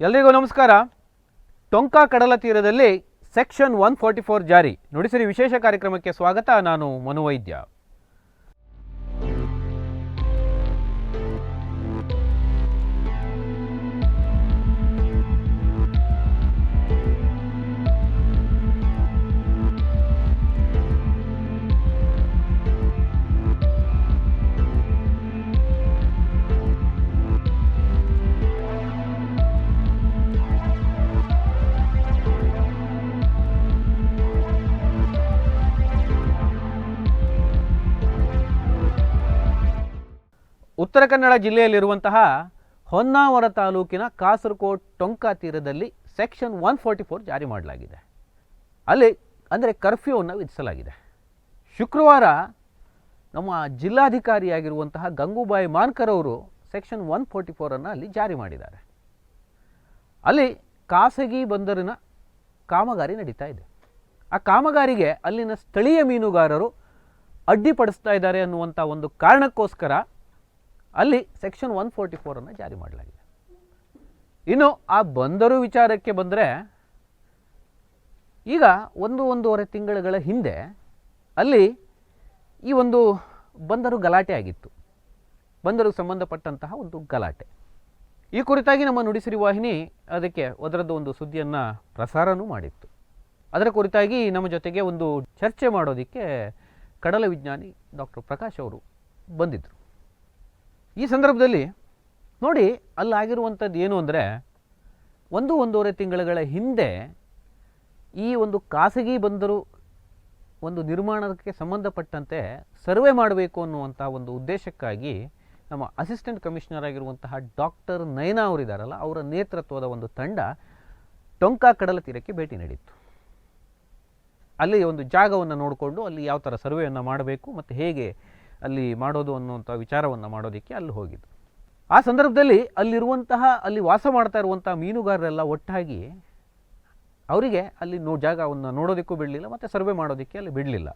ಎಲ್ರಿಗೂ ನಮಸ್ಕಾರ. ಟೊಂಕಾ ಕಡಲ ತೀರದಲ್ಲಿ ಸೆಕ್ಷನ್ ಒನ್ ಫೋರ್ಟಿ ಫೋರ್ ಜಾರಿ. ನುಡಿಸಿರಿ ವಿಶೇಷ ಕಾರ್ಯಕ್ರಮಕ್ಕೆ ಸ್ವಾಗತ. ನಾನು ಮನುವೈದ್ಯ ಉತ್ತರ ಕನ್ನಡ ಜಿಲ್ಲೆಯಲ್ಲಿರುವಂತಹ ಹೊನ್ನಾವರ ತಾಲೂಕಿನ ಕಾಸರಕೋಟ್ ಟೊಂಕ ತೀರದಲ್ಲಿ ಸೆಕ್ಷನ್ ಒನ್ ಫೋರ್ಟಿ ಫೋರ್ ಜಾರಿ ಮಾಡಲಾಗಿದೆ. ಅಲ್ಲಿ ಅಂದರೆ ಕರ್ಫ್ಯೂವನ್ನು ವಿಧಿಸಲಾಗಿದೆ. ಶುಕ್ರವಾರ ನಮ್ಮ ಜಿಲ್ಲಾಧಿಕಾರಿಯಾಗಿರುವಂತಹ ಗಂಗೂಬಾಯಿ ಮಾನ್ಕರ್ ಅವರು ಸೆಕ್ಷನ್ ಒನ್ ಫೋರ್ಟಿ ಫೋರನ್ನು ಅಲ್ಲಿ ಜಾರಿ ಮಾಡಿದ್ದಾರೆ. ಅಲ್ಲಿ ಖಾಸಗಿ ಬಂದರಿನ ಕಾಮಗಾರಿ ನಡೀತಾ ಇದೆ. ಆ ಕಾಮಗಾರಿಗೆ ಅಲ್ಲಿನ ಸ್ಥಳೀಯ ಮೀನುಗಾರರು ಅಡ್ಡಿಪಡಿಸ್ತಾ ಇದ್ದಾರೆ ಅನ್ನುವಂಥ ಒಂದು ಕಾರಣಕ್ಕೋಸ್ಕರ ಅಲ್ಲಿ ಸೆಕ್ಷನ್ ಒನ್ ಫೋರ್ಟಿ ಫೋರನ್ನು ಜಾರಿ ಮಾಡಲಾಗಿದೆ. ಇನ್ನು ಆ ಬಂದರು ವಿಚಾರಕ್ಕೆ ಬಂದರೆ, ಈಗ ಒಂದು ಒಂದೂವರೆ ತಿಂಗಳುಗಳ ಹಿಂದೆ ಅಲ್ಲಿ ಈ ಒಂದು ಬಂದರು ಗಲಾಟೆ ಆಗಿತ್ತು. ಬಂದರಿಗೆ ಸಂಬಂಧಪಟ್ಟಂತಹ ಒಂದು ಗಲಾಟೆ. ಈ ಕುರಿತಾಗಿ ನಮ್ಮ ನುಡಿಸಿರಿ ವಾಹಿನಿ ಅದಕ್ಕೆ ಅದರದ್ದು ಒಂದು ಸುದ್ದಿಯನ್ನು ಪ್ರಸಾರನೂ ಮಾಡಿತ್ತು. ಅದರ ಕುರಿತಾಗಿ ನಮ್ಮ ಜೊತೆಗೆ ಒಂದು ಚರ್ಚೆ ಮಾಡೋದಕ್ಕೆ ಕಡಲ ವಿಜ್ಞಾನಿ ಡಾಕ್ಟರ್ ಪ್ರಕಾಶ್ ಅವರು ಬಂದಿದ್ದರು ಈ ಸಂದರ್ಭದಲ್ಲಿ ನೋಡಿ ಅಲ್ಲಾಗಿರುವಂಥದ್ದು ಏನು ಅಂದರೆ ಒಂದು ಒಂದೂವರೆ ತಿಂಗಳುಗಳ ಹಿಂದೆ ಈ ಒಂದು ಖಾಸಗಿ ಬಂದರು ಒಂದು ನಿರ್ಮಾಣಕ್ಕೆ ಸಂಬಂಧಪಟ್ಟಂತೆ ಸರ್ವೆ ಮಾಡಬೇಕು ಅನ್ನುವಂಥ ಒಂದು ಉದ್ದೇಶಕ್ಕಾಗಿ ನಮ್ಮ ಅಸಿಸ್ಟೆಂಟ್ ಕಮಿಷನರ್ ಆಗಿರುವಂತಹ ಡಾಕ್ಟರ್ ನಯನಾ ಅವರಿದ್ದಾರಲ್ಲ ಅವರ ನೇತೃತ್ವದ ಒಂದು ತಂಡ ಟೊಂಕಾ ಕಡಲ ತೀರಕ್ಕೆ ಭೇಟಿ ನೀಡಿತ್ತು. ಅಲ್ಲಿ ಒಂದು ಜಾಗವನ್ನು ನೋಡಿಕೊಂಡು ಅಲ್ಲಿ ಯಾವ ಥರ ಸರ್ವೆಯನ್ನು ಮಾಡಬೇಕು ಮತ್ತು ಹೇಗೆ ಅಲ್ಲಿ ಮಾಡೋದು ಅನ್ನುವಂಥ ವಿಚಾರವನ್ನು ಮಾಡೋದಕ್ಕೆ ಅಲ್ಲಿ ಹೋಗಿದ್ದು. ಆ ಸಂದರ್ಭದಲ್ಲಿ ಅಲ್ಲಿರುವಂತಹ, ಅಲ್ಲಿ ವಾಸ ಮಾಡ್ತಾ ಇರುವಂಥ ಮೀನುಗಾರರೆಲ್ಲ ಒಟ್ಟಾಗಿ ಅವರಿಗೆ ಅಲ್ಲಿ ನೋ ಜಾಗವನ್ನು ನೋಡೋದಕ್ಕೂ ಬಿಡಲಿಲ್ಲ ಮತ್ತು ಸರ್ವೆ ಮಾಡೋದಕ್ಕೆ ಅಲ್ಲಿ ಬಿಡಲಿಲ್ಲ.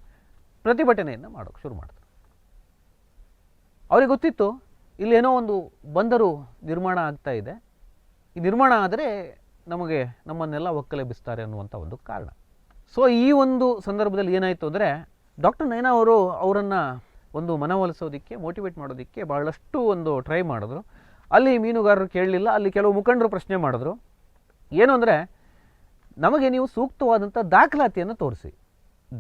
ಪ್ರತಿಭಟನೆಯನ್ನು ಮಾಡೋಕ್ಕೆ ಶುರು ಮಾಡಿದ್ರು ಅವ್ರಿಗೆ ಗೊತ್ತಿತ್ತು, ಇಲ್ಲಿ ಏನೋ ಒಂದು ಬಂದರು ನಿರ್ಮಾಣ ಆಗ್ತಾ ಇದೆ. ಈ ನಿರ್ಮಾಣ ಆದರೆ ನಮಗೆ ನಮ್ಮನ್ನೆಲ್ಲ ಒಕ್ಕಲೆಬ್ಬಿಸ್ತಾರೆ ಅನ್ನುವಂಥ ಒಂದು ಕಾರಣ. ಸೊ ಈ ಒಂದು ಸಂದರ್ಭದಲ್ಲಿ ಏನಾಯಿತು ಅಂದರೆ ಡಾಕ್ಟರ್ ನಯನಾ ಅವರು ಅವರನ್ನು ಒಂದು ಮನವೊಲಿಸೋದಕ್ಕೆ ಮೋಟಿವೇಟ್ ಮಾಡೋದಕ್ಕೆ ಭಾಳಷ್ಟು ಒಂದು ಟ್ರೈ ಮಾಡಿದ್ರು. ಅಲ್ಲಿ ಮೀನುಗಾರರು ಕೇಳಲಿಲ್ಲ, ಅಲ್ಲಿ ಕೆಲವು ಮುಖಂಡರು ಪ್ರಶ್ನೆ ಮಾಡಿದ್ರು. ಏನು ಅಂದರೆ, ನಮಗೆ ನೀವು ಸೂಕ್ತವಾದಂಥ ದಾಖಲಾತಿಯನ್ನು ತೋರಿಸಿ.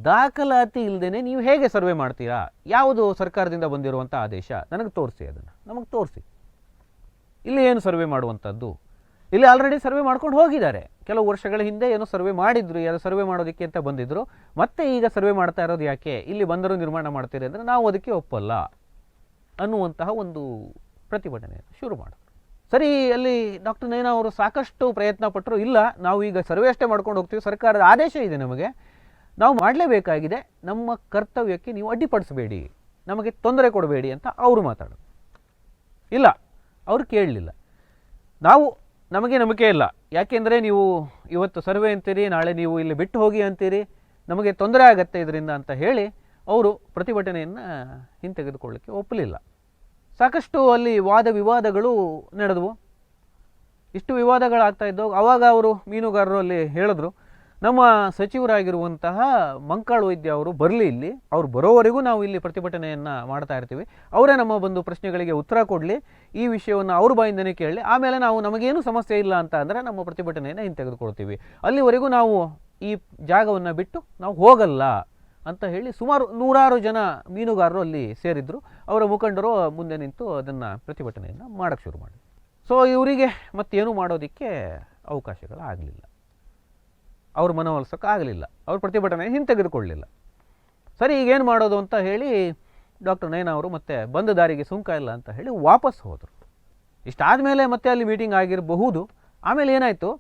ದಾಖಲಾತಿ ಇಲ್ಲದೇ ನೀವು ಹೇಗೆ ಸರ್ವೆ ಮಾಡ್ತೀರಾ? ಯಾವುದು ಸರ್ಕಾರದಿಂದ ಬಂದಿರುವಂಥ ಆದೇಶ? ನನಗೆ ತೋರಿಸಿ ಅದನ್ನು. ನಮಗೆ ತೋರಿಸಿ. ಇಲ್ಲಿ ಏನು ಸರ್ವೆ ಮಾಡುವಂಥದ್ದು ಇಲ್ಲಿ ಆಲ್ರೆಡಿ ಸರ್ವೆ ಮಾಡ್ಕೊಂಡು ಹೋಗಿದ್ದಾರೆ. ಕೆಲವು ವರ್ಷಗಳ ಹಿಂದೆ ಏನೋ ಸರ್ವೆ ಮಾಡಿದ್ರು, ಯಾರು ಸರ್ವೆ ಮಾಡೋದಕ್ಕೆ ಅಂತ ಬಂದಿದ್ರು. ಮತ್ತೆ ಈಗ ಸರ್ವೆ ಮಾಡ್ತಾ ಇರೋದು ಯಾಕೆ? ಇಲ್ಲಿ ಬಂದರು ನಿರ್ಮಾಣ ಮಾಡ್ತೀರಿ ಅಂದರೆ ನಾವು ಅದಕ್ಕೆ ಒಪ್ಪಲ್ಲ ಅನ್ನುವಂತಹ ಒಂದು ಪ್ರತಿಭಟನೆ ಶುರು ಮಾಡಿದ್ರು ಸರಿ, ಅಲ್ಲಿ ಡಾಕ್ಟರ್ ನಯನ ಅವರು ಸಾಕಷ್ಟು ಪ್ರಯತ್ನ ಪಟ್ಟರು. ಇಲ್ಲ, ನಾವು ಈಗ ಸರ್ವೆ ಅಷ್ಟೇ ಮಾಡ್ಕೊಂಡು ಹೋಗ್ತೀವಿ. ಸರ್ಕಾರದ ಆದೇಶ ಇದೆ ನಮಗೆ. ನಾವು ಮಾಡಲೇಬೇಕಾಗಿದೆ. ನಮ್ಮ ಕರ್ತವ್ಯಕ್ಕೆ ನೀವು ಅಡ್ಡಿಪಡಿಸಬೇಡಿ. ನಮಗೆ ತೊಂದರೆ ಕೊಡಬೇಡಿ ಅಂತ ಅವರು ಮಾತಾಡೋದು. ಇಲ್ಲ, ಅವರು ಕೇಳಲಿಲ್ಲ. ನಾವು ನಮಗೆ ನಂಬಿಕೆ ಇಲ್ಲ. ಯಾಕೆಂದರೆ ನೀವು ಇವತ್ತು ಸರ್ವೆ ಅಂತೀರಿ, ನಾಳೆ ನೀವು ಇಲ್ಲಿ ಬಿಟ್ಟು ಹೋಗಿ ಅಂತೀರಿ. ನಮಗೆ ತೊಂದರೆ ಆಗತ್ತೆ ಇದರಿಂದ ಅಂತ ಹೇಳಿ ಅವರು ಪ್ರತಿಭಟನೆಯನ್ನು ಹಿಂತೆಗೆದುಕೊಳ್ಳಿಕ್ಕೆ ಒಪ್ಪಲಿಲ್ಲ. ಸಾಕಷ್ಟು ಅಲ್ಲಿ ವಾದ ವಿವಾದಗಳು ನಡೆದವು. ಇಷ್ಟು ವಿವಾದಗಳಾಗ್ತಾ ಇದ್ದವು. ಅವಾಗ ಅವರು ಮೀನುಗಾರರು ಅಲ್ಲಿ ಹೇಳಿದ್ರು. ನಮ್ಮ ಸಚಿವರಾಗಿರುವಂತಹ ಮಂಕಾಳ್ ವೈದ್ಯ ಅವರು ಬರಲಿ ಇಲ್ಲಿ. ಅವ್ರು ಬರೋವರೆಗೂ ನಾವು ಇಲ್ಲಿ ಪ್ರತಿಭಟನೆಯನ್ನು ಮಾಡ್ತಾ ಇರ್ತೀವಿ. ಅವರೇ ನಮ್ಮ ಬಂದು ಪ್ರಶ್ನೆಗಳಿಗೆ ಉತ್ತರ ಕೊಡಲಿ. ಈ ವಿಷಯವನ್ನು ಅವ್ರ ಬಾಯಿಂದನೇ ಕೇಳಲಿ. ಆಮೇಲೆ ನಾವು ನಮಗೇನು ಸಮಸ್ಯೆ ಇಲ್ಲ ಅಂತ ಅಂದರೆ ನಮ್ಮ ಪ್ರತಿಭಟನೆಯನ್ನು ಹಿಂತೆಗೆದುಕೊಳ್ತೀವಿ ಅಲ್ಲಿವರೆಗೂ ನಾವು ಈ ಜಾಗವನ್ನು ಬಿಟ್ಟು ನಾವು ಹೋಗಲ್ಲ ಅಂತ ಹೇಳಿ ಸುಮಾರು ನೂರಾರು ಜನ ಮೀನುಗಾರರು ಅಲ್ಲಿ ಸೇರಿದ್ರು. ಅವರ ಮುಖಂಡರು ಮುಂದೆ ನಿಂತು ಅದನ್ನು ಪ್ರತಿಭಟನೆಯನ್ನು ಮಾಡೋಕ್ಕೆ ಶುರು ಮಾಡಿ ಸೊ ಇವರಿಗೆ ಮತ್ತೇನು ಮಾಡೋದಕ್ಕೆ ಅವಕಾಶಗಳಾಗಲಿಲ್ಲ. ಅವ್ರು ಮನವೊಲಿಸೋಕೆ ಆಗಲಿಲ್ಲ. ಅವ್ರ ಪ್ರತಿಭಟನೆ ಹಿಂತೆಗೆದುಕೊಳ್ಳಲಿಲ್ಲ ಸರಿ, ಈಗೇನು ಮಾಡೋದು ಅಂತ ಹೇಳಿ ಡಾಕ್ಟರ್ ನಯನ ಅವರು ಮತ್ತೆ ಬಂದ ದಾರಿಗೆ ಸುಂಕ ಇಲ್ಲ ಅಂತ ಹೇಳಿ ವಾಪಸ್ ಹೋದರು. ಇಷ್ಟಾದಮೇಲೆ ಮತ್ತೆ ಅಲ್ಲಿ ಮೀಟಿಂಗ್ ಆಗಿರಬಹುದು. ಆಮೇಲೆ ಏನಾಯಿತು?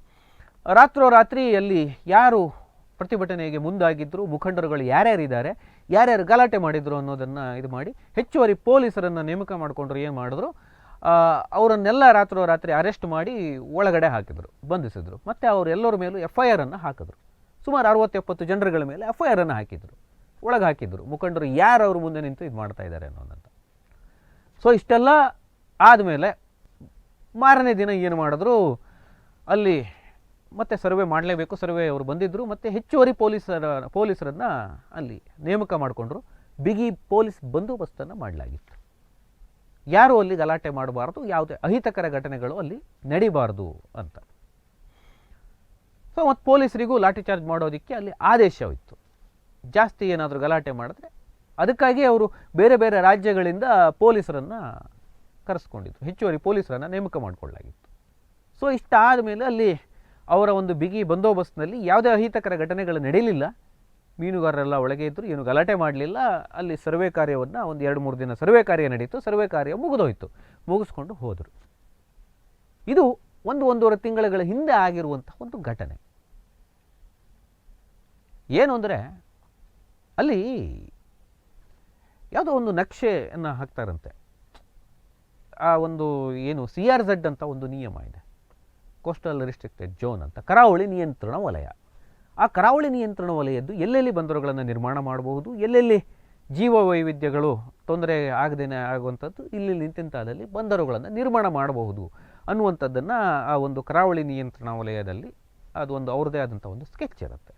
ರಾತ್ರೋರಾತ್ರಿ ಅಲ್ಲಿ ಯಾರು ಪ್ರತಿಭಟನೆಗೆ ಮುಂದಾಗಿದ್ದರು ಮುಖಂಡರುಗಳು ಯಾರ್ಯಾರಿದ್ದಾರೆ ಯಾರ್ಯಾರು ಗಲಾಟೆ ಮಾಡಿದರು ಅನ್ನೋದನ್ನು ಇದು ಮಾಡಿ ಹೆಚ್ಚುವರಿ ಪೊಲೀಸರನ್ನು ನೇಮಕ ಮಾಡಿಕೊಂಡ್ರು, ಏನು ಮಾಡಿದ್ರು? ಅವರನ್ನೆಲ್ಲ ರಾತ್ರೋರಾತ್ರಿ ಅರೆಸ್ಟ್ ಮಾಡಿ ಒಳಗಡೆ ಹಾಕಿದರು, ಬಂಧಿಸಿದ್ರು. ಮತ್ತು ಅವರೆಲ್ಲರ ಮೇಲೂ ಎಫ್ ಐ ಆರನ್ನು ಹಾಕಿದ್ರು. ಸುಮಾರು ಅರವತ್ತು ಎಪ್ಪತ್ತು ಜನರುಗಳ ಮೇಲೆ ಎಫ್ ಐ ಆರನ್ನು ಹಾಕಿದರು. ಒಳಗೆ ಹಾಕಿದ್ರು. ಮುಖಂಡರು ಯಾರು ಅವ್ರ ಮುಂದೆ ನಿಂತು ಇದು ಮಾಡ್ತಾ ಇದ್ದಾರೆ ಅನ್ನೋದಂತ. ಸೊ ಇಷ್ಟೆಲ್ಲ ಆದಮೇಲೆ ಮಾರನೇ ದಿನ ಏನು ಮಾಡಿದ್ರು? ಅಲ್ಲಿ ಮತ್ತೆ ಸರ್ವೆ ಮಾಡಲೇಬೇಕು, ಸರ್ವೆ ಅವರು ಬಂದಿದ್ದರು ಮತ್ತು ಹೆಚ್ಚುವರಿ ಪೊಲೀಸರ, ಪೊಲೀಸರನ್ನು ಅಲ್ಲಿ ನೇಮಕ ಮಾಡಿಕೊಂಡ್ರು. ಬಿಗಿ ಪೊಲೀಸ್ ಬಂದೋಬಸ್ತನ್ನು ಮಾಡಲಾಗಿತ್ತು. ಯಾರು ಅಲ್ಲಿ ಗಲಾಟೆ ಮಾಡಬಾರ್ದು, ಯಾವುದೇ ಅಹಿತಕರ ಘಟನೆಗಳು ಅಲ್ಲಿ ನಡಿಬಾರ್ದು ಅಂತ. ಸೊ ಮತ್ತು ಪೊಲೀಸರಿಗೂ ಲಾಠಿ ಚಾರ್ಜ್ ಮಾಡೋದಕ್ಕೆ ಅಲ್ಲಿ ಆದೇಶವಿತ್ತು. ಜಾಸ್ತಿ ಏನಾದರೂ ಗಲಾಟೆ ಮಾಡಿದ್ರೆ ಅದಕ್ಕಾಗಿ ಅವರು ಬೇರೆ ಬೇರೆ ರಾಜ್ಯಗಳಿಂದ ಪೊಲೀಸರನ್ನು ಕರೆಸ್ಕೊಂಡಿದ್ರು. ಹೆಚ್ಚುವರಿ ಪೊಲೀಸರನ್ನು ನೇಮಕ ಮಾಡಿಕೊಳ್ಳಲಾಗಿತ್ತು. ಸೊ ಇಷ್ಟಾದ ಮೇಲೆ ಅಲ್ಲಿ ಅವರ ಒಂದು ಬಿಗಿ ಬಂದೋಬಸ್ತ್ನಲ್ಲಿ ಯಾವುದೇ ಅಹಿತಕರ ಘಟನೆಗಳು ನಡೆಯಲಿಲ್ಲ ಮೀನುಗಾರರೆಲ್ಲ ಒಳಗೆ ಇದ್ದರು ಏನು ಗಲಾಟೆ ಮಾಡಲಿಲ್ಲ. ಅಲ್ಲಿ ಸರ್ವೆ ಕಾರ್ಯವನ್ನು ಒಂದು ಎರಡು ಮೂರು ದಿನ ಸರ್ವೆ ಕಾರ್ಯ ನಡೀತು. ಸರ್ವೆ ಕಾರ್ಯ ಮುಗಿದೋಯ್ತು. ಮುಗಿಸ್ಕೊಂಡು ಹೋದರು. ಇದು ಒಂದು ಒಂದೂವರೆ ತಿಂಗಳುಗಳ ಹಿಂದೆ ಆಗಿರುವಂಥ ಒಂದು ಘಟನೆ. ಏನು ಅಂದರೆ, ಅಲ್ಲಿ ಯಾವುದೋ ಒಂದು ನಕ್ಷೆಯನ್ನು ಹಾಕ್ತಾರಂತೆ. ಆ ಒಂದು ಏನು ಸಿ ಆರ್ ಝಡ್ ಅಂತ ಒಂದು ನಿಯಮ ಇದೆ. ಕೋಸ್ಟಲ್ ರಿಸ್ಟ್ರಿಕ್ಟೆಡ್ ಜೋನ್ ಅಂತ. ಕರಾವಳಿ ನಿಯಂತ್ರಣ ವಲಯ. ಆ ಕರಾವಳಿ ನಿಯಂತ್ರಣ ವಲಯದ್ದು ಎಲ್ಲೆಲ್ಲಿ ಬಂದರುಗಳನ್ನು ನಿರ್ಮಾಣ ಮಾಡಬಹುದು, ಎಲ್ಲೆಲ್ಲಿ ಜೀವ ವೈವಿಧ್ಯಗಳು ತೊಂದರೆ ಆಗದೇನೆ ಆಗುವಂಥದ್ದು ಇಲ್ಲಿ ನಿಂತಿಂತಾದಲ್ಲಿ ಬಂದರುಗಳನ್ನು ನಿರ್ಮಾಣ ಮಾಡಬಹುದು ಅನ್ನುವಂಥದ್ದನ್ನು ಆ ಒಂದು ಕರಾವಳಿ ನಿಯಂತ್ರಣ ವಲಯದಲ್ಲಿ ಅದು ಒಂದು ಅವ್ರದ್ದೇ ಆದಂಥ ಒಂದು ಸ್ಕೆಚ್ ಇರುತ್ತೆ.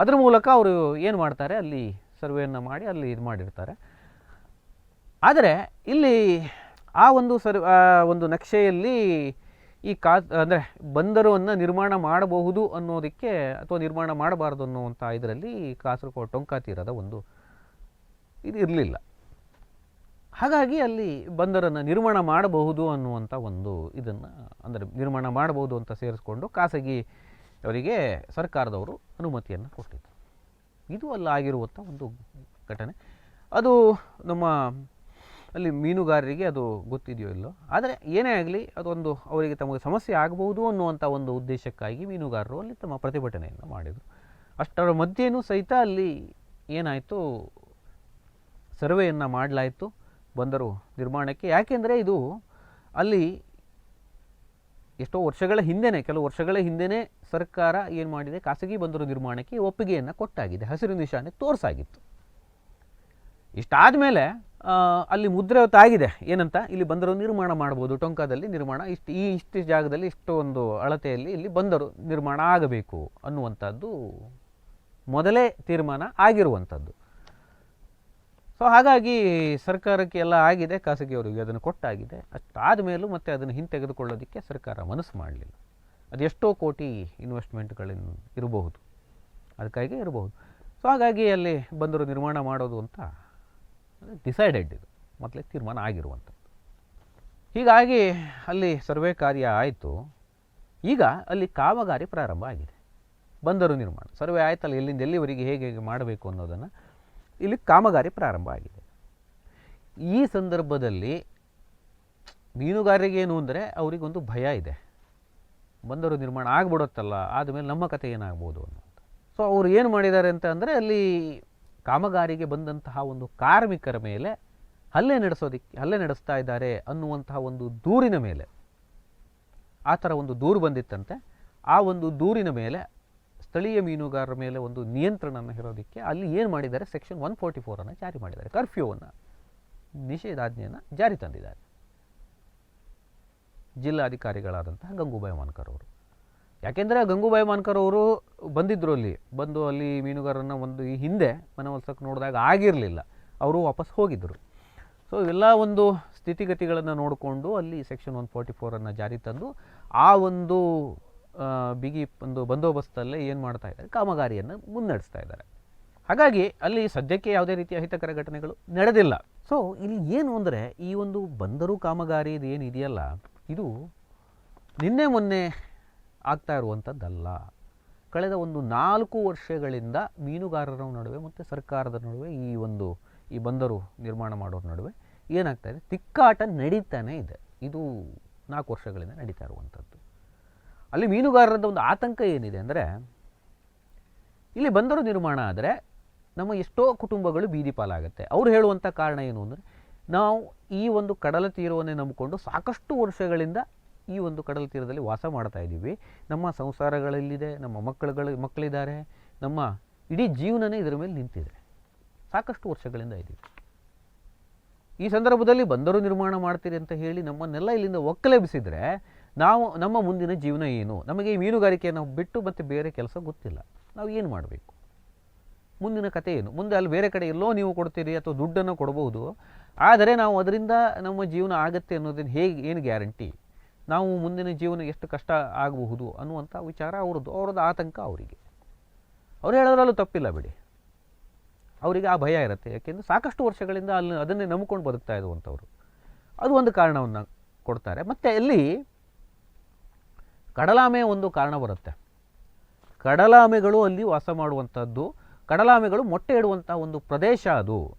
ಅದರ ಮೂಲಕ ಅವರು ಏನು ಮಾಡ್ತಾರೆ, ಅಲ್ಲಿ ಸರ್ವೆಯನ್ನು ಮಾಡಿ ಅಲ್ಲಿ ಇದು ಮಾಡಿರ್ತಾರೆ. ಆದರೆ ಇಲ್ಲಿ ಆ ಒಂದು ಸರ್ ಆ ಒಂದು ನಕ್ಷೆಯಲ್ಲಿ ಈ ಕಾ ಅಂದರೆ ಬಂದರವನ್ನು ನಿರ್ಮಾಣ ಮಾಡಬಹುದು ಅನ್ನೋದಕ್ಕೆ ಅಥವಾ ನಿರ್ಮಾಣ ಮಾಡಬಾರ್ದು ಅನ್ನುವಂಥ ಇದರಲ್ಲಿ ಕಾಸರಗೋಡು ಟೊಂಕ ತೀರದ ಒಂದು ಇದು ಇರಲಿಲ್ಲ. ಹಾಗಾಗಿ ಅಲ್ಲಿ ಬಂದರನ್ನು ನಿರ್ಮಾಣ ಮಾಡಬಹುದು ಅನ್ನುವಂಥ ಒಂದು ಇದನ್ನು, ಅಂದರೆ ನಿರ್ಮಾಣ ಮಾಡಬಹುದು ಅಂತ ಸೇರಿಸ್ಕೊಂಡು ಖಾಸಗಿ ಅವರಿಗೆ ಸರ್ಕಾರದವರು ಅನುಮತಿಯನ್ನು ಕೊಟ್ಟಿದ್ದರು ಇದು ಅಲ್ಲಾಗಿರುವಂಥ ಒಂದು ಘಟನೆ. ಅದು ನಮ್ಮ ಅಲ್ಲಿ ಮೀನುಗಾರರಿಗೆ ಅದು ಗೊತ್ತಿದೆಯೋ ಇಲ್ಲೋ. ಆದರೆ ಏನೇ ಆಗಲಿ ಅದೊಂದು ಅವರಿಗೆ ತಮಗೆ ಸಮಸ್ಯೆ ಆಗಬಹುದು ಅನ್ನುವಂಥ ಒಂದು ಉದ್ದೇಶಕ್ಕಾಗಿ ಮೀನುಗಾರರು ಅಲ್ಲಿ ತಮ್ಮ ಪ್ರತಿಭಟನೆಯನ್ನು ಮಾಡಿದರು. ಅಷ್ಟರ ಮಧ್ಯೆಯೂ ಸಹಿತ ಅಲ್ಲಿ ಏನಾಯಿತು? ಸರ್ವೆಯನ್ನು ಮಾಡಲಾಯಿತು. ಬಂದರು ನಿರ್ಮಾಣಕ್ಕೆ. ಯಾಕೆಂದರೆ ಇದು ಅಲ್ಲಿ ಎಷ್ಟೋ ವರ್ಷಗಳ ಹಿಂದೆಯೇ ಕೆಲವು ವರ್ಷಗಳ ಹಿಂದೆಯೇ ಸರ್ಕಾರ ಏನು ಮಾಡಿದೆ? ಖಾಸಗಿ ಬಂದರು ನಿರ್ಮಾಣಕ್ಕೆ ಒಪ್ಪಿಗೆಯನ್ನು ಕೊಟ್ಟಾಗಿದೆ. ಹಸಿರು ನಿಶಾನೆ ತೋರಿಸಾಗಿತ್ತು. ಇಷ್ಟಾದ ಮೇಲೆ ಅಲ್ಲಿ ಮುದ್ರೆ ಆಗಿದೆ. ಏನಂತ? ಇಲ್ಲಿ ಬಂದರು ನಿರ್ಮಾಣ ಮಾಡ್ಬೋದು. ಟೊಂಕದಲ್ಲಿ ನಿರ್ಮಾಣ. ಇಷ್ಟು, ಈ ಇಷ್ಟು ಜಾಗದಲ್ಲಿ ಇಷ್ಟು ಒಂದು ಅಳತೆಯಲ್ಲಿ ಇಲ್ಲಿ ಬಂದರು. ನಿರ್ಮಾಣ ಆಗಬೇಕು ಅನ್ನುವಂಥದ್ದು ಮೊದಲೇ ತೀರ್ಮಾನ ಆಗಿರುವಂಥದ್ದು. ಸೊ, ಹಾಗಾಗಿ ಸರ್ಕಾರಕ್ಕೆ ಎಲ್ಲ ಆಗಿದೆ. ಖಾಸಗಿಯವರಿಗೆ ಅದನ್ನು ಕೊಟ್ಟಾಗಿದೆ. ಅಷ್ಟಾದ ಮೇಲೂ ಮತ್ತೆ ಅದನ್ನು ಹಿಂತೆಗೆದುಕೊಳ್ಳೋದಕ್ಕೆ ಸರ್ಕಾರ ಮನಸ್ಸು ಮಾಡಲಿಲ್ಲ. ಅದು ಎಷ್ಟೋ ಕೋಟಿ ಇನ್ವೆಸ್ಟ್ಮೆಂಟ್ಗಳನ್ನು ಇರಬಹುದು. ಅದಕ್ಕಾಗಿ ಇರಬಹುದು. ಸೊ, ಹಾಗಾಗಿ ಅಲ್ಲಿ ಬಂದರು ನಿರ್ಮಾಣ ಮಾಡೋದು ಅಂತ ಡಿಸೈಡೆಡ್ ಇದು. ಮೊದಲೇ ತೀರ್ಮಾನ ಆಗಿರುವಂಥದ್ದು. ಹೀಗಾಗಿ ಅಲ್ಲಿ ಸರ್ವೆ ಕಾರ್ಯ ಆಯಿತು. ಈಗ ಅಲ್ಲಿ ಕಾಮಗಾರಿ ಪ್ರಾರಂಭ ಆಗಿದೆ. ಬಂದರು ನಿರ್ಮಾಣ. ಸರ್ವೆ ಆಯ್ತಲ್ಲ, ಎಲ್ಲಿಂದ ಎಲ್ಲಿವರೆಗೆ ಹೇಗೆ ಹೇಗೆ ಮಾಡಬೇಕು ಅನ್ನೋದನ್ನು ಇಲ್ಲಿ ಕಾಮಗಾರಿ ಪ್ರಾರಂಭ ಆಗಿದೆ. ಈ ಸಂದರ್ಭದಲ್ಲಿ ಮೀನುಗಾರರಿಗೆ ಏನು ಅಂದರೆ ಅವರಿಗೊಂದು ಭಯ ಇದೆ. ಬಂದರು ನಿರ್ಮಾಣ ಆಗ್ಬಿಡುತ್ತಲ್ಲ, ಆದಮೇಲೆ ನಮ್ಮ ಕತೆ ಏನಾಗ್ಬೋದು ಅನ್ನೋದು. ಸೊ ಅವರು ಏನು ಮಾಡಿದ್ದಾರೆ ಅಂತ ಅಂದರೆ ಅಲ್ಲಿ ಕಾಮಗಾರಿಗೆ ಬಂದಂತಹ ಒಂದು ಕಾರ್ಮಿಕರ ಮೇಲೆ ಹಲ್ಲೆ ನಡೆಸೋದಕ್ಕೆ ಹಲ್ಲೆ ನಡೆಸ್ತಾ ಇದ್ದಾರೆ ಅನ್ನುವಂತಹ ಒಂದು ದೂರಿನ ಮೇಲೆ. ಆ ಥರ ಒಂದು ದೂರು ಬಂದಿತ್ತಂತೆ. ಆ ಒಂದು ದೂರಿನ ಮೇಲೆ ಸ್ಥಳೀಯ ಮೀನುಗಾರರ ಮೇಲೆ ಒಂದು ನಿಯಂತ್ರಣವನ್ನು ಹೇರೋದಕ್ಕೆ ಅಲ್ಲಿ ಏನು ಮಾಡಿದ್ದಾರೆ? ಸೆಕ್ಷನ್ ಒನ್ ಫೋರ್ಟಿ ಫೋರನ್ನು ಜಾರಿ ಮಾಡಿದ್ದಾರೆ. ಕರ್ಫ್ಯೂವನ್ನು, ನಿಷೇಧಾಜ್ಞೆಯನ್ನು ಜಾರಿ ತಂದಿದ್ದಾರೆ. ಜಿಲ್ಲಾಧಿಕಾರಿಗಳಾದಂತಹ ಗಂಗೂಬಾಯಿ ಮಾನ್ಕರ್ ಅವರು. ಯಾಕೆಂದರೆ ಗಂಗೂಬಾಯಿ ಮಾನ್ಕರ್ ಅವರು ಬಂದಿದ್ದರು ಅಲ್ಲಿ. ಬಂದು ಅಲ್ಲಿ ಮೀನುಗಾರರನ್ನ ಒಂದು ಈ ಹಿಂದೆ ಮನವೊಲ್ಸಕ್ಕೆ ನೋಡಿದಾಗ ಆಗಿರಲಿಲ್ಲ. ಅವರು ವಾಪಸ್ ಹೋಗಿದ್ದರು ಸೊ ಇವೆಲ್ಲ ಒಂದು ಸ್ಥಿತಿಗತಿಗಳನ್ನು ನೋಡಿಕೊಂಡು ಅಲ್ಲಿ ಸೆಕ್ಷನ್ ಒನ್ ಫೋರ್ಟಿ ಫೋರನ್ನು ಜಾರಿ ತಂದು ಆ ಒಂದು ಬಿಗಿ ಒಂದು ಬಂದೋಬಸ್ತಲ್ಲೇ ಏನು ಮಾಡ್ತಾ ಇದ್ದಾರೆ? ಕಾಮಗಾರಿಯನ್ನು ಮುನ್ನಡೆಸ್ತಾ ಇದ್ದಾರೆ. ಹಾಗಾಗಿ ಅಲ್ಲಿ ಸದ್ಯಕ್ಕೆ ಯಾವುದೇ ರೀತಿಯ ಅಹಿತಕರ ಘಟನೆಗಳು ನಡೆದಿಲ್ಲ. ಸೊ ಇಲ್ಲಿ ಏನು ಅಂದರೆ ಈ ಒಂದು ಬಂದರು ಕಾಮಗಾರಿ ಇದು ಏನು ಇದೆಯಲ್ಲ ಇದು ನಿನ್ನೆ ಮೊನ್ನೆ ಆಗ್ತಾ ಇರುವಂಥದ್ದಲ್ಲ. ಕಳೆದ ಒಂದು ನಾಲ್ಕು ವರ್ಷಗಳಿಂದ ಮೀನುಗಾರರ ನಡುವೆ ಮತ್ತು ಸರ್ಕಾರದ ನಡುವೆ ಈ ಒಂದು, ಈ ಬಂದರು ನಿರ್ಮಾಣ ಮಾಡೋರ ನಡುವೆ ಏನಾಗ್ತಾ ಇದೆ? ತಿಕ್ಕಾಟ ನಡೀತಾನೇ ಇದೆ. ಇದು ನಾಲ್ಕು ವರ್ಷಗಳಿಂದ ನಡೀತಾ ಇರುವಂಥದ್ದು. ಅಲ್ಲಿ ಮೀನುಗಾರರದ ಒಂದು ಆತಂಕ ಏನಿದೆ ಅಂದರೆ, ಇಲ್ಲಿ ಬಂದರು ನಿರ್ಮಾಣ ಆದರೆ ನಮ್ಮ ಎಷ್ಟೋ ಕುಟುಂಬಗಳು ಬೀದಿ ಪಾಲಾಗುತ್ತೆ. ಅವ್ರು ಹೇಳುವಂಥ ಕಾರಣ ಏನು ಅಂದರೆ, ನಾವು ಈ ಒಂದು ಕಡಲ ತೀರವನ್ನೇ ನಂಬಿಕೊಂಡು ಸಾಕಷ್ಟು ವರ್ಷಗಳಿಂದ ಈ ಒಂದು ಕಡಲ ತೀರದಲ್ಲಿ ವಾಸ ಮಾಡ್ತಾ ಇದ್ದೀವಿ. ನಮ್ಮ ಸಂಸಾರಗಳಲ್ಲಿದೆ, ನಮ್ಮ ಮಕ್ಕಳುಗಳು, ಮಕ್ಕಳಿದ್ದಾರೆ, ನಮ್ಮ ಇಡೀ ಜೀವನನೇ ಇದರ ಮೇಲೆ ನಿಂತಿದೆ. ಸಾಕಷ್ಟು ವರ್ಷಗಳಿಂದ ಇದ್ದೀವಿ. ಈ ಸಂದರ್ಭದಲ್ಲಿ ಬಂದರು ನಿರ್ಮಾಣ ಮಾಡ್ತೀರಿ ಅಂತ ಹೇಳಿ ನಮ್ಮನ್ನೆಲ್ಲ ಇಲ್ಲಿಂದ ಒಕ್ಕಲೆಬಿಸಿದರೆ ನಾವು, ನಮ್ಮ ಮುಂದಿನ ಜೀವನ ಏನು? ನಮಗೆ ಈ ಮೀನುಗಾರಿಕೆಯನ್ನು ಬಿಟ್ಟು ಮತ್ತು ಬೇರೆ ಕೆಲಸ ಗೊತ್ತಿಲ್ಲ. ನಾವು ಏನು ಮಾಡಬೇಕು? ಮುಂದಿನ ಕತೆ ಏನು? ಮುಂದೆ ಅಲ್ಲಿ ಬೇರೆ ಕಡೆ ಎಲ್ಲೋ ನೀವು ಕೊಡ್ತೀರಿ ಅಥವಾ ದುಡ್ಡನ್ನು ಕೊಡಬಹುದು. ಆದರೆ ನಾವು ಅದರಿಂದ ನಮ್ಮ ಜೀವನ ಆಗತ್ತೆ ಅನ್ನೋದನ್ನು ಹೇಗೆ, ಏನು ಗ್ಯಾರಂಟಿ? ನಾವು ಮುಂದಿನ ಜೀವನ ಎಷ್ಟು ಕಷ್ಟ ಆಗಬಹುದು ಅನ್ನುವಂಥ ವಿಚಾರ ಅವ್ರದ್ದು ಅವ್ರದ್ದು ಆತಂಕ ಅವರಿಗೆ. ಅವ್ರು ಹೇಳೋದ್ರಲ್ಲೂ ತಪ್ಪಿಲ್ಲ ಬಿಡಿ. ಅವರಿಗೆ ಆ ಭಯ ಇರುತ್ತೆ. ಯಾಕೆಂದರೆ ಸಾಕಷ್ಟು ವರ್ಷಗಳಿಂದ ಅಲ್ಲಿ ಅದನ್ನೇ ನಂಬ್ಕೊಂಡು ಬದುಕ್ತಾ ಇರುವಂಥವ್ರು. ಅದು ಒಂದು ಕಾರಣವನ್ನು ಕೊಡ್ತಾರೆ. ಮತ್ತು ಅಲ್ಲಿ ಕಡಲಾಮೆ ಒಂದು ಕಾರಣ ಬರುತ್ತೆ. ಕಡಲಾಮೆಗಳು ಅಲ್ಲಿ ವಾಸ ಮಾಡುವಂಥದ್ದು, ಕಡಲಾಮೆಗಳು ಮೊಟ್ಟೆ ಇಡುವಂಥ ಒಂದು ಪ್ರದೇಶ ಅದು.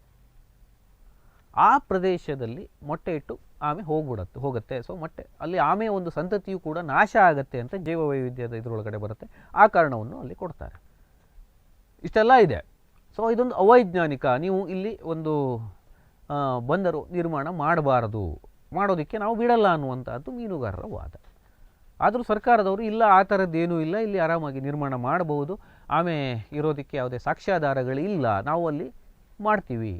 ಆ ಪ್ರದೇಶದಲ್ಲಿ ಮೊಟ್ಟೆ ಇಟ್ಟು ಆಮೆ ಹೋಗ್ಬಿಡತ್ತೆ, ಹೋಗುತ್ತೆ. ಸೊ ಮತ್ತೆ ಅಲ್ಲಿ ಆಮೆ ಒಂದು ಸಂತತಿಯು ಕೂಡ ನಾಶ ಆಗುತ್ತೆ ಅಂತ ಜೈವ ವೈವಿಧ್ಯದ ಇದರೊಳಗಡೆ ಬರುತ್ತೆ. ಆ ಕಾರಣವನ್ನು ಅಲ್ಲಿ ಕೊಡ್ತಾರೆ. ಇಷ್ಟೆಲ್ಲ ಇದೆ. ಸೊ ಇದೊಂದು ಅವೈಜ್ಞಾನಿಕ, ನೀವು ಇಲ್ಲಿ ಒಂದು ಬಂದರು ನಿರ್ಮಾಣ ಮಾಡಬಾರದು. ಮಾಡೋದಕ್ಕೆ ನಾವು ಬಿಡಲ್ಲ ಅನ್ನುವಂಥದ್ದು ಮೀನುಗಾರರ ವಾದ. ಆದರೂ ಸರ್ಕಾರದವರು, ಇಲ್ಲ, ಆ ಥರದ್ದೇನೂ ಇಲ್ಲ, ಇಲ್ಲಿ ಆರಾಮಾಗಿ ನಿರ್ಮಾಣ ಮಾಡಬಹುದು. ಆಮೆ ಇರೋದಕ್ಕೆ ಯಾವುದೇ ಸಾಕ್ಷ್ಯಾಧಾರಗಳಿಲ್ಲ. ನಾವು ಅಲ್ಲಿ ಮಾಡ್ತೀವಿ.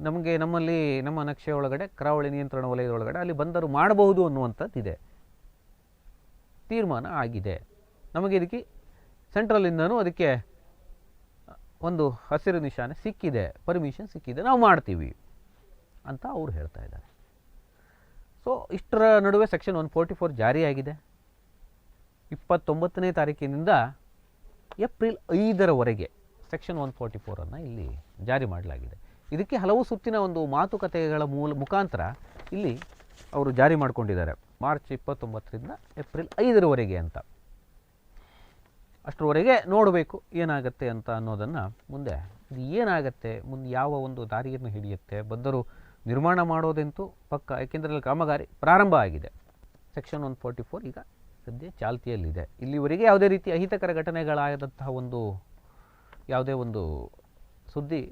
ನಮಗೆ ನಮ್ಮಲ್ಲಿ ನಮ್ಮ ನಕ್ಷೆ ಒಳಗಡೆ, ಕರಾವಳಿ ನಿಯಂತ್ರಣ ವಲಯದೊಳಗಡೆ ಅಲ್ಲಿ ಬಂದರು ಮಾಡಬಹುದು ಅನ್ನುವಂಥದ್ದಿದೆ. ತೀರ್ಮಾನ ಆಗಿದೆ. ನಮಗೆ ಇದಕ್ಕೆ ಸೆಂಟ್ರಲಿಂದನೂ ಅದಕ್ಕೆ ಒಂದು ಹಸಿರು ನಿಶಾನೆ ಸಿಕ್ಕಿದೆ. ಪರ್ಮಿಷನ್ ಸಿಕ್ಕಿದೆ. ನಾವು ಮಾಡ್ತೀವಿ ಅಂತ ಅವ್ರು ಹೇಳ್ತಾ ಇದ್ದಾರೆ. ಸೊ ಇಷ್ಟರ ನಡುವೆ ಸೆಕ್ಷನ್ ಒನ್ ಫೋರ್ಟಿ ಫೋರ್ ಜಾರಿಯಾಗಿದೆ. ಇಪ್ಪತ್ತೊಂಬತ್ತನೇ ತಾರೀಕಿನಿಂದ ಏಪ್ರಿಲ್ ಐದರವರೆಗೆ ಸೆಕ್ಷನ್ ಒನ್ ಫೋರ್ಟಿ ಫೋರನ್ನು ಇಲ್ಲಿ ಜಾರಿ ಮಾಡಲಾಗಿದೆ. ಇದಕ್ಕೆ ಹಲವು ಸುತ್ತಿನ ಒಂದು ಮಾತುಕತೆಗಳ ಮೂಲ ಮುಖಾಂತರ ಇಲ್ಲಿ ಅವರು ಜಾರಿ ಮಾಡಿಕೊಂಡಿದ್ದಾರೆ. ಮಾರ್ಚ್ ಇಪ್ಪತ್ತೊಂಬತ್ತರಿಂದ ಏಪ್ರಿಲ್ ಐದರವರೆಗೆ ಅಂತ. ಅಷ್ಟರವರೆಗೆ ನೋಡಬೇಕು ಏನಾಗುತ್ತೆ ಅಂತ ಅನ್ನೋದನ್ನು ಮುಂದೆ, ಇದು ಏನಾಗುತ್ತೆ, ಮುಂದೆ ಯಾವ ಒಂದು ದಾರಿಯನ್ನು ಹಿಡಿಯುತ್ತೆ, ಬಂದರು ನಿರ್ಮಾಣ ಮಾಡೋದಂತೂ ಪಕ್ಕ, ಏಕೆಂದರೆ ಅಲ್ಲಿ ಕಾಮಗಾರಿ ಪ್ರಾರಂಭ ಆಗಿದೆ. ಸೆಕ್ಷನ್ ಒನ್ ಫೋರ್ಟಿ ಫೋರ್ ಈಗ ಸದ್ಯ ಚಾಲ್ತಿಯಲ್ಲಿದೆ. ಇಲ್ಲಿವರೆಗೆ ಯಾವುದೇ ರೀತಿ ಅಹಿತಕರ ಘಟನೆಗಳಾದಂತಹ ಒಂದು, ಯಾವುದೇ ಒಂದು ಸುದ್ದಿ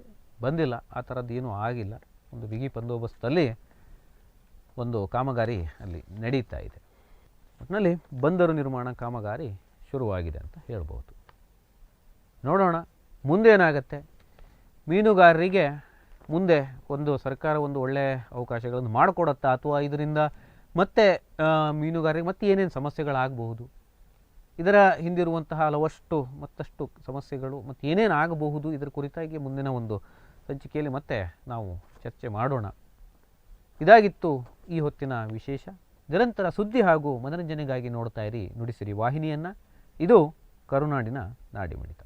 ಬಂದಿಲ್ಲ, ಆ ಥರದ್ದೇನೂ ಆಗಿಲ್ಲ. ಒಂದು ಬಿಗಿ ಬಂದೋಬಸ್ತಲ್ಲಿ ಒಂದು ಕಾಮಗಾರಿ ಅಲ್ಲಿ ನಡೀತಾ ಇದೆ. ಒಟ್ಟಿನಲ್ಲಿ ಬಂದರು ನಿರ್ಮಾಣ ಕಾಮಗಾರಿ ಶುರುವಾಗಿದೆ ಅಂತ ಹೇಳ್ಬೋದು. ನೋಡೋಣ, ಮುಂದೇನಾಗತ್ತೆ? ಮೀನುಗಾರರಿಗೆ ಮುಂದೆ ಒಂದು ಸರ್ಕಾರ ಒಂದು ಒಳ್ಳೆಯ ಅವಕಾಶಗಳನ್ನು ಮಾಡಿಕೊಡತ್ತಾ ಅಥವಾ ಇದರಿಂದ ಮತ್ತೆ ಮೀನುಗಾರರಿಗೆ ಮತ್ತೆ ಏನೇನು ಸಮಸ್ಯೆಗಳಾಗಬಹುದು? ಇದರ ಹಿಂದಿರುವಂತಹ ಹಲವಷ್ಟು ಮತ್ತಷ್ಟು ಸಮಸ್ಯೆಗಳು ಮತ್ತು ಏನೇನು ಆಗಬಹುದು ಇದರ ಕುರಿತಾಗಿ ಮುಂದಿನ ಒಂದು ಸಂಚಿಕೆಯಲ್ಲಿ ಮತ್ತೆ ನಾವು ಚರ್ಚೆ ಮಾಡೋಣ. ಇದಾಗಿತ್ತು ಈ ಹೊತ್ತಿನ ವಿಶೇಷ. ನಿರಂತರ ಸುದ್ದಿ ಹಾಗೂ ಮನರಂಜನೆಗಾಗಿ ನೋಡ್ತಾ ಇರಿ ನುಡಿಸಿರಿ ವಾಹಿನಿಯನ್ನು. ಇದು ಕರುನಾಡಿನ ನಾಡಿಮಿಡಿತ.